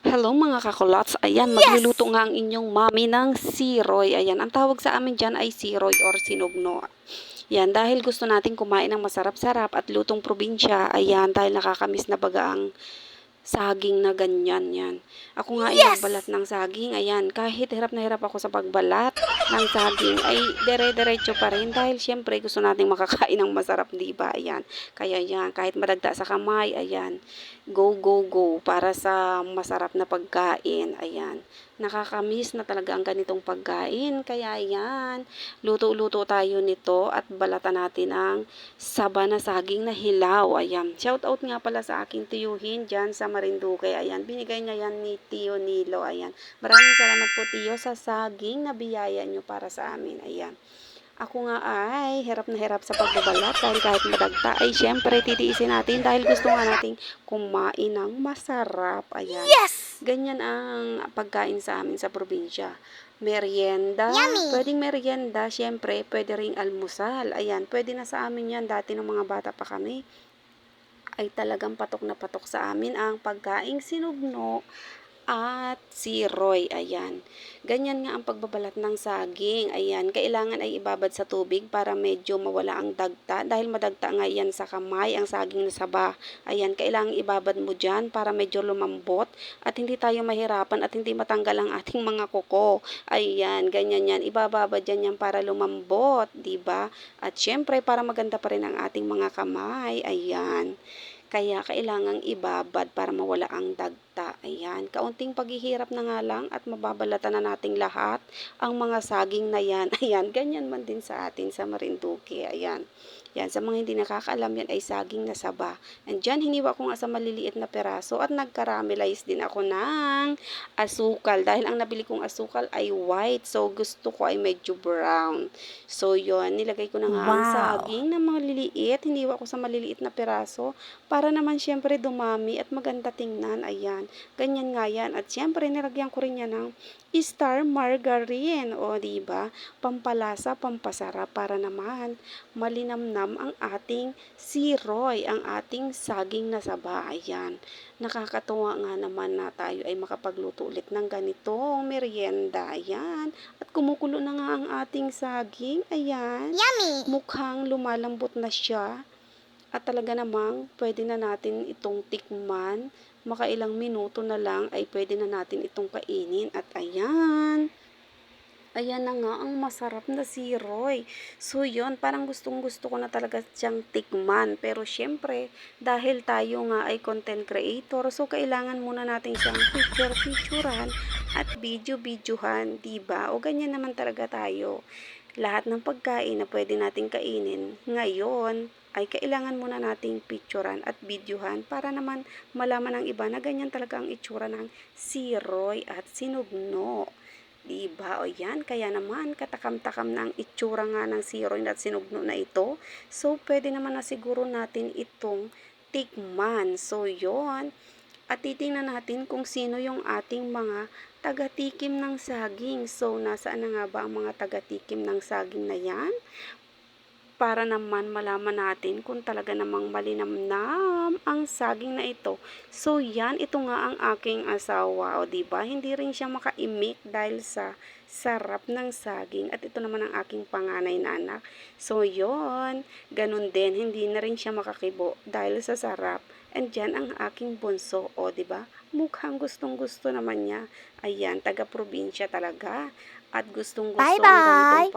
Hello mga kakulots. Ayan, magluluto nga ang inyong mami ng siroy. Ayan, ang tawag sa amin dyan ay siroy or sinugno. Yan, dahil gusto natin kumain ng masarap-sarap at lutong probinsya, ayan, dahil nakakamiss na baga ang saging na ganyan yan. Ako nga Yes! nagbalat ng saging, ayan, kahit hirap na hirap ako sa pagbalat ng saging, ay dire-diretso pa rin dahil syempre gusto nating makakain ng masarap, di ba? Ayan, kaya yan, kahit madagda sa kamay, ayan, go, go, go para sa masarap na pagkain, ayan. Nakakamiss na talaga ang ganitong pagkain, kaya yan, luto-luto tayo nito at balatan natin ang saba na saging na hilaw. Ayan. Shout out nga pala sa aking tiyuhin dyan sa Marinduque. Ayan. Binigay niya yan ni Tio Nilo. Ayan. Maraming salamat po Tio sa saging na biyaya nyo para sa amin. Ayan. Ako nga ay hirap na hirap sa pagbabalat dahil kahit madagta ay syempre titiisin natin dahil gusto nga nating kumain ng masarap. Ayan. Yes! Ganyan ang pagkain sa amin sa probinsya. Merienda, Yummy! pwedeng merienda, syempre, pwede ring almusal. Ayan, pwede na sa amin yan dati ng mga bata pa kami. Ay talagang patok na patok sa amin ang pagkaing sinugno at siroy. Ayan. Ganyan nga ang pagbabalat ng saging. Ayan. Kailangan ay ibabad sa tubig para medyo mawala ang dagta. Dahil madagta nga yan sa kamay, ang saging na saba. Ayan. Kailangan ibabad mo dyan para medyo lumambot at hindi tayo mahirapan at hindi matanggal ang ating mga kuko. Ayan. Ganyan yan. Ibababad yan yan para lumambot. ba? At syempre, para maganda pa rin ang ating mga kamay. Ayan. Kaya kailangang ibabad para mawala ang dagta. Ayan. Kaunting paghihirap na nga lang at mababalatan na nating lahat ang mga saging na yan. Ayan. Ganyan man din sa atin sa Marinduque. Ayan. Yan. Sa mga hindi nakakaalam yan ay saging na saba. And dyan, hiniwa ko nga sa maliliit na peraso at nag-caramelize din ako ng asukal. Dahil ang nabili kong asukal ay white. So, gusto ko ay medyo brown. So, yon Nilagay ko na nga ang Wow. saging na maliliit. Hiniwa ko sa maliliit na peraso para naman syempre dumami at maganda tingnan. Ayan. Ganyan nga yan. At syempre nilagyan ko rin yan ng star margarine. O, di ba? Pampalasa, pampasarap para naman malinamnam ang ating siroy, ang ating saging na saba. Ayan. Nakakatuwa nga naman na tayo ay makapagluto ulit ng ganitong merienda. Ayan. At kumukulo na nga ang ating saging. Ayan Yummy! mukhang lumalambot na siya at talaga namang pwede na natin itong tikman. Makailang minuto na lang ay pwede na natin itong kainin. At ayan, ayan na nga ang masarap na siroy. So yon parang gustong gusto ko na talaga siyang tikman. Pero syempre, dahil tayo nga ay content creator, so kailangan muna natin siyang picture-picturean at video-videohan, ba? O ganyan naman talaga tayo lahat ng pagkain na pwede nating kainin ngayon ay kailangan muna nating picturean at videohan para naman malaman ng iba na ganyan talaga ang itsura ng siroy at sinugno. Diba? O yan, kaya naman katakam-takam na ang itsura nga ng siroy at sinugno na ito. So, pwede naman na siguro natin itong tikman. So, yon At titingnan natin kung sino yung ating mga taga-tikim ng saging. So, nasaan na nga ba ang mga taga-tikim ng saging na yan? Para naman malaman natin kung talaga namang malinamnam ang saging na ito. So, yan, ito nga ang aking asawa. O, di ba Hindi rin siya makaimik dahil sa sarap ng saging. At ito naman ang aking panganay na anak. So, yon Ganun din, hindi na rin siya makakibo dahil sa sarap. And dyan ang aking bunso. O, di ba Mukhang gustong-gusto naman niya. Ayan, taga-probinsya talaga. At gustong-gusto Bye-bye!